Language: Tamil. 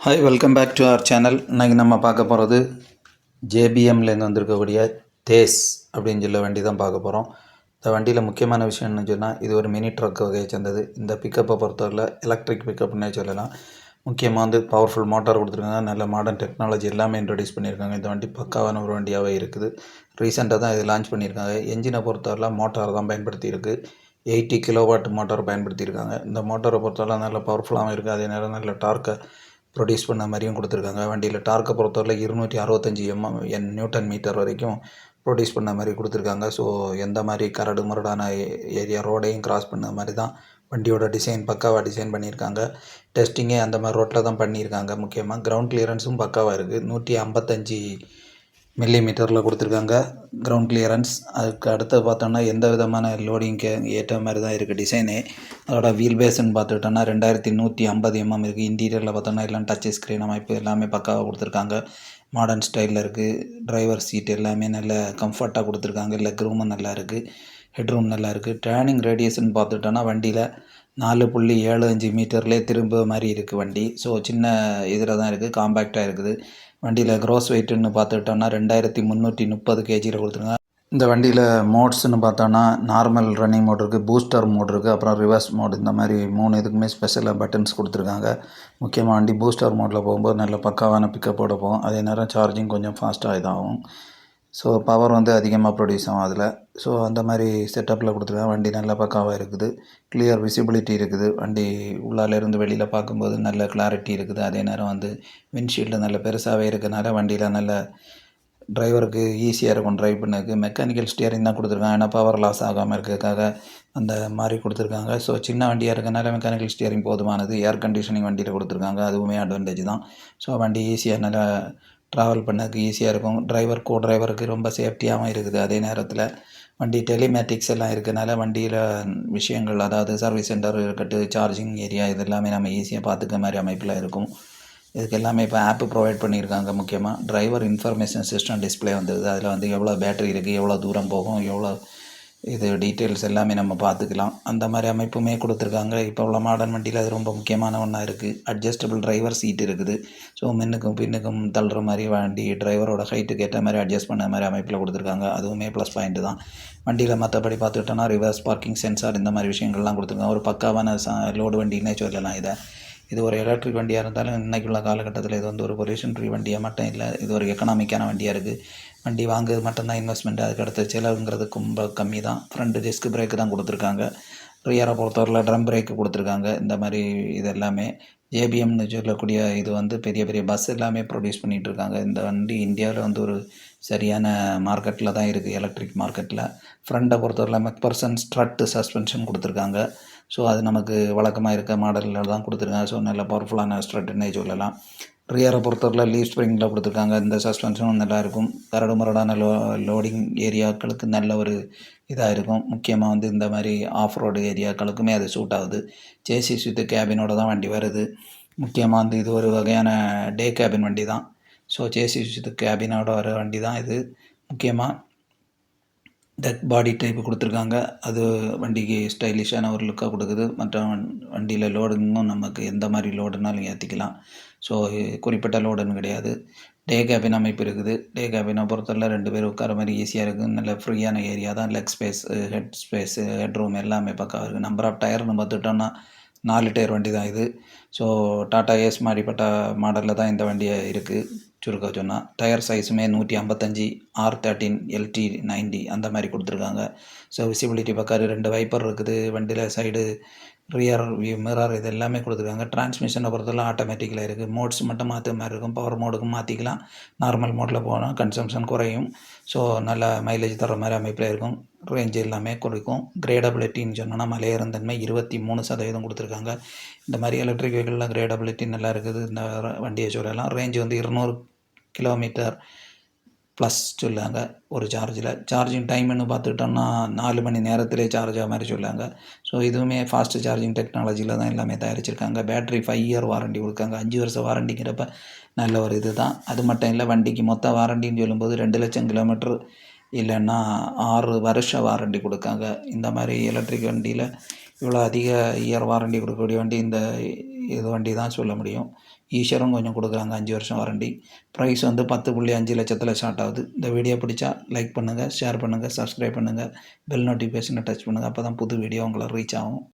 Hi welcome back to our channel இன்றைக்கி நம்ம பார்க்க போகிறது ஜேபிஎம்லேருந்து வந்திருக்கக்கூடிய தேஸ் அப்படின்னு சொல்ல வண்டி தான் பார்க்க போகிறோம் இந்த வண்டியில் முக்கியமான விஷயம் என்ன சொன்னால் இது ஒரு மினி ட்ரக் வகையை சேர்ந்தது. இந்த பிக்கப்பை பொறுத்தவரையில் எலக்ட்ரிக் பிக்கப்னே சொல்லலாம். முக்கியமாக வந்து பவர்ஃபுல் மோட்டார் கொடுத்துருக்காங்க. நல்ல மாடர்ன் டெக்னாலஜி எல்லாமே இன்ட்ரடியூஸ் பண்ணியிருக்காங்க. இந்த வண்டி பக்காவான ஒரு வண்டியாகவே இருக்குது. ரீசெண்டாக தான் இது லான்ச் பண்ணியிருக்காங்க. என்ஜினை பொறுத்தவரையில் மோட்டார் தான் பயன்படுத்தியிருக்கு. எயிட்டி கிலோவாட் மோட்டார் பயன்படுத்தியிருக்காங்க. இந்த மோட்டாரை பொறுத்தவரை நல்ல பவர்ஃபுல்லாகவும் இருக்குது அதே நேரம் நல்ல டார்க்கை ப்ரொடியூஸ் பண்ண மாதிரியும் கொடுத்துருக்காங்க. வண்டியில் டார்க்கை பொறுத்தவரை இருநூற்றி அறுபத்தஞ்சி M M N newton meter வரைக்கும் ப்ரொடியூஸ் பண்ண மாதிரி கொடுத்துருக்காங்க. ஸோ எந்த மாதிரி கரடு முரடான ஏரியா ரோடையும் கிராஸ் பண்ண மாதிரி தான் வண்டியோட டிசைன் பக்காவாக டிசைன் பண்ணியிருக்காங்க. டெஸ்டிங்கே அந்த மாதிரி ரோட்டில் தான் பண்ணியிருக்காங்க. முக்கியமாக கிரவுண்ட் கிளியரன்ஸும் பக்காவாக இருக்குது நூற்றி ஐம்பத்தஞ்சி மில்லி மீட்டரில் கொடுத்துருக்காங்க. கிரவுண்ட் கிளியரன்ஸ் அதுக்கு அடுத்து பார்த்தோம்னா எந்த விதமான லோடிங்க்கு ஏற்ற மாதிரி தான் இருக்குது டிசைனே அதோட வீல் பேஸ்ன்னு பார்த்துக்கிட்டோன்னா ரெண்டாயிரத்தி நூற்றி ஐம்பது எம்எம் இருக்குது இன்டீரியரில் பார்த்தோன்னா எல்லாம் டச் ஸ்க்ரீன் அமைப்பு எல்லாமே பக்காவாக கொடுத்துருக்காங்க. மாடர்ன் ஸ்டைலில் இருக்குது டிரைவர் சீட் எல்லாமே நல்ல கம்ஃபர்ட்டாக கொடுத்துருக்காங்க. லெக் ரூமும் நல்லா இருக்குது ஹெட்ரூம் நல்லா இருக்குது டேர்னிங் ரேடியேஷன் பார்த்துட்டோன்னா வண்டியில் நாலு புள்ளி ஏழு அஞ்சு மீட்டர்லேயே திரும்ப மாதிரி இருக்குது வண்டி. ஸோ சின்ன இதில் தான் இருக்குது காம்பேக்டாக இருக்குது. வண்டியில் க்ரோஸ் வெயிட்டுன்னு பார்த்துக்கிட்டோம்னா ரெண்டாயிரத்தி முந்நூற்றி முப்பது கேஜியில் கொடுத்துருங்க. இந்த வண்டியில் மோட்ஸ்னு பார்த்தோன்னா நார்மல் ரன்னிங் மோட் இருக்குது பூஸ்டர் மோட் இருக்குது அப்புறம் ரிவர்ஸ் மோட் இந்த மாதிரி மூணு இதுக்குமே ஸ்பெஷலாக பட்டன்ஸ் கொடுத்துருக்காங்க. முக்கியமாக வண்டி பூஸ்டர் மோட்டில் போகும்போது நல்ல பக்காவான பிக்கப்போட போகும். அதே நேரம் சார்ஜிங் கொஞ்சம் ஃபாஸ்ட்டாக இதாகும். ஸோ பவர் வந்து அதிகமாக ப்ரொடியூஸ் ஆகும் அதில். ஸோ அந்த மாதிரி செட்டப்பில் கொடுத்துருக்காங்க வண்டி நல்ல பக்காவாக இருக்குது. கிளியர் விசிபிலிட்டி இருக்குது. வண்டி உள்ளாலேருந்து வெளியில் பார்க்கும்போது நல்ல கிளாரிட்டி இருக்குது. அதே நேரம் வந்து விண்ட்ஷீல்டு நல்ல பெருசாகவே இருக்கனால வண்டியில் நல்ல டிரைவருக்கு ஈஸியாக இருக்கும். ட்ரைவ் பண்ணதுக்கு மெக்கானிக்கல் ஸ்டியரிங் தான் கொடுத்துருக்காங்க. ஏன்னா பவர் லாஸ் ஆகாமல் இருக்கிறதுக்காக அந்த மாதிரி கொடுத்துருக்காங்க. ஸோ சின்ன வண்டியாக இருக்கனால மெக்கானிக்கல் ஸ்டியரிங் போதுமானது. ஏர் கண்டிஷனிங் வண்டியில் கொடுத்துருக்காங்க. அதுவுமே அட்வான்டேஜ் தான். ஸோ வண்டி ஈஸியாக நல்லா ட்ராவல் பண்ணதுக்கு ஈஸியாக இருக்கும். டிரைவர் கோ டிரைவருக்கு ரொம்ப சேஃப்டியாகவும் இருக்குது. அதே நேரத்தில் வண்டி டெலிமேட்டிக்ஸ் எல்லாம் இருக்கனால வண்டியில் விஷயங்கள் அதாவது சர்வீஸ் சென்டர் இருக்கட்டும் சார்ஜிங் ஏரியா இது எல்லாமே நம்ம ஈஸியாக பார்த்துக்க மாதிரி அமைப்பில் இருக்கும். இதுக்கு எல்லாமே இப்போ ஆப்பு ப்ரொவைட் பண்ணியிருக்காங்க முக்கியமாக டிரைவர் இன்ஃபர்மேஷன் சிஸ்டம் டிஸ்பிளே வந்தது. அதில் வந்து எவ்வளோ பேட்டரி இருக்குது எவ்வளோ தூரம் போகும் எவ்வளோ இது டீட்டெயில்ஸ் எல்லாமே நம்ம பார்த்துக்கலாம். அந்த மாதிரி அமைப்புமே கொடுத்துருக்காங்க. இப்போ உள்ள மாடர்ன் வண்டியில் அது ரொம்ப முக்கியமான ஒன்றா இருக்குது அட்ஜஸ்டபிள் டிரைவர் சீட் இருக்குது. ஸோ முன்னுக்கும் பின்னுக்கும் தள்ளுற மாதிரி வண்டி டிரைவரோட ஹைட்டுக்கு ஏற்ற மாதிரி அட்ஜஸ்ட் பண்ண மாதிரி அமைப்பில் கொடுத்துருக்காங்க. அதுவுமே ப்ளஸ் பாயிண்ட்டு தான். வண்டியில் மற்றபடி பார்த்துக்கிட்டோன்னா ரிவர்ஸ் பார்க்கிங் சென்சார் இந்த மாதிரி விஷயங்கள்லாம் கொடுத்துருக்காங்க. ஒரு பக்காவான லோடு வண்டின்னே சொல்லலாம் இதை. இது ஒரு எலக்ட்ரிக் வண்டியாக இருந்தாலும் இன்றைக்கி உள்ள காலகட்டத்தில் இது வந்து ஒரு பொல்யூஷன் ஃப்ரீ வண்டியாக மட்டும் இல்லை இது ஒரு எக்கனாமிக்கான வண்டியாக இருக்குது வண்டி வாங்குறது மட்டும்தான் இன்வெஸ்ட்மெண்ட் அதுக்கு அடுத்த செலவுங்கிறது ரொம்ப கம்மி தான் ஃப்ரண்ட் டிஸ்க் பிரேக்கு தான் கொடுத்துருக்காங்க. ரியரை பொறுத்தவரையில் ட்ரம் பிரேக்கு கொடுத்துருக்காங்க. இந்த மாதிரி இது எல்லாமே. ஜேபிஎம்னு சொல்லக்கூடிய இது வந்து பெரிய பெரிய பஸ் எல்லாமே ப்ரொடியூஸ் பண்ணிகிட்டு இருக்காங்க இந்த வண்டி இந்தியாவில் வந்து ஒரு சரியான மார்க்கெட்டில் தான் இருக்குது எலக்ட்ரிக் மார்க்கெட்டில் ஃப்ரண்ட்டை பொறுத்தவரையில் மெக்பர்சன் ஸ்ட்ரட்டு சஸ்பென்ஷன் கொடுத்துருக்காங்க. ஸோ அது நமக்கு வழக்கமாக இருக்க மாடலில் தான் கொடுத்துருக்காங்க. ஸோ நல்ல பவர்ஃபுல்லான ஸ்ட்ரட்டுன்னே சொல்லலாம் ரியரை பொறுத்தவரையில் லீவ் ஸ்ப்ரிங்கில் கொடுத்துருக்காங்க. இந்த சஸ்பென்ஷனும் நல்லா இருக்கும். கரடு முரடான லோ லோடிங் ஏரியாக்களுக்கு நல்ல ஒரு இதாக இருக்கும். முக்கியமாக வந்து இந்த மாதிரி ஆஃப் ரோடு ஏரியாக்களுக்குமே அது சூட் ஆகுது. ஜேசிஸ் வித் கேபினோட தான் வண்டி வருது. முக்கியமாக வந்து இது ஒரு வகையான டே கேபின் வண்டி தான். ஸோ ஜேசிஸ் வித் கேபினோட வர வண்டி தான் இது. முக்கியமாக டெக் பாடி டைப்பு கொடுத்துருக்காங்க. அது வண்டிக்கு ஸ்டைலிஷான ஒரு லுக்காக கொடுக்குது. மற்ற வண்டியில் லோடுங்கும் நமக்கு எந்த மாதிரி லோடுனாலும் ஏற்றிக்கலாம் ஸோ குறிப்பிட்ட லோடுன்னு கிடையாது. டே கேபின் அமைப்பு இருக்குது. டே கேபினை பொறுத்தவரை ரெண்டு பேர் உட்கார மாதிரி ஈஸியாக இருக்குது நல்ல ஃப்ரீயான ஏரியா தான். Leg space head space head room எல்லாமே பக்கம் இருக்குது நம்பர் ஆஃப் டயர்னு பார்த்துட்டோன்னா நாலு டயர் வண்டி தான் இது. ஸோ டாட்டா ஏஸ் மாதிரிப்பட்ட மாடலில் தான் இந்த வண்டியை இருக்குது சுருக்க சொன்னால் டயர் சைஸுமே நூற்றி ஐம்பத்தஞ்சி ஆர் தேர்ட்டின் எல்டி நைன்டி அந்த மாதிரி கொடுத்துருக்காங்க. ஸோ விசிபிலிட்டி பக்கம் ரெண்டு வைப்பர் இருக்குது வண்டியில் சைடு ரியர் வியூ மிரர் இது எல்லாமே கொடுத்துருக்காங்க. டிரான்ஸ்மிஷனை பொறுத்தவரை ஆட்டோமேட்டிக்கில் இருக்குது மோட்ஸ் மட்டும் மாற்ற மாதிரி இருக்கும். பவர் மோடுக்கும் மாற்றிக்கலாம் நார்மல் மோட்டில் போனால் கன்சம்ஷன் குறையும். ஸோ நல்ல மைலேஜ் தர மாதிரி அமைப்பில் இருக்கும். ரேஞ்சு எல்லாமே குறைக்கும் கிரேடபிலிட்டின்னு சொன்னோன்னா மலையேறும் தன்மை இருபத்தி மூணு சதவீதம் கொடுத்துருக்காங்க. இந்த மாதிரி எலக்ட்ரிக் வெஹிக்கிளில் கிரேடபிலிட்டி நல்லா இருக்குது. இந்த வண்டியை சொல்லலாம் ரேஞ்சு வந்து இருநூறு கிலோமீட்டர் ப்ளஸ் சொல்லாங்க ஒரு சார்ஜில் சார்ஜிங் டைம்னு பார்த்துக்கிட்டோம்னா நாலு மணி நேரத்திலே சார்ஜ் ஆக மாதிரி சொல்லாங்க ஸோ இதுவுமே ஃபாஸ்ட் சார்ஜிங் டெக்னாலஜியில் தான் எல்லாமே தயாரிச்சிருக்காங்க. பேட்ரி ஃபைவ் இயர் வாரண்டி கொடுக்காங்க. அஞ்சு வருஷம் வாரண்டிங்கிறப்ப நல்ல ஒரு இது தான் அது மட்டும் இல்லை வண்டிக்கு மொத்த வாரண்டின்னு சொல்லும்போது ரெண்டு லட்சம் கிலோமீட்டர் இல்லைன்னா ஆறு வருஷ வாரண்டி கொடுக்காங்க. இந்த மாதிரி எலக்ட்ரிக் வண்டியில் இவ்வளோ அதிக இயர் வாரண்டி கொடுக்கக்கூடிய வண்டி இந்த இது வண்டி தான் சொல்ல முடியும். ஈஸ்வரும் கொஞ்சம் கொடுக்குறாங்க அஞ்சு வருஷம் வாரண்டி ப்ரைஸ் வந்து பத்து புள்ளி அஞ்சு லட்சத்தில் ஸ்டார்ட் ஆகுது. இந்த வீடியோ பிடிச்சா லைக் பண்ணுங்கள் ஷேர் பண்ணுங்கள் சப்ஸ்கிரைப் பண்ணுங்கள் பெல் நோட்டிஃபிகேஷனை டச் பண்ணுங்கள் அப்போ தான் புது வீடியோ உங்களை ரீச் ஆகும்.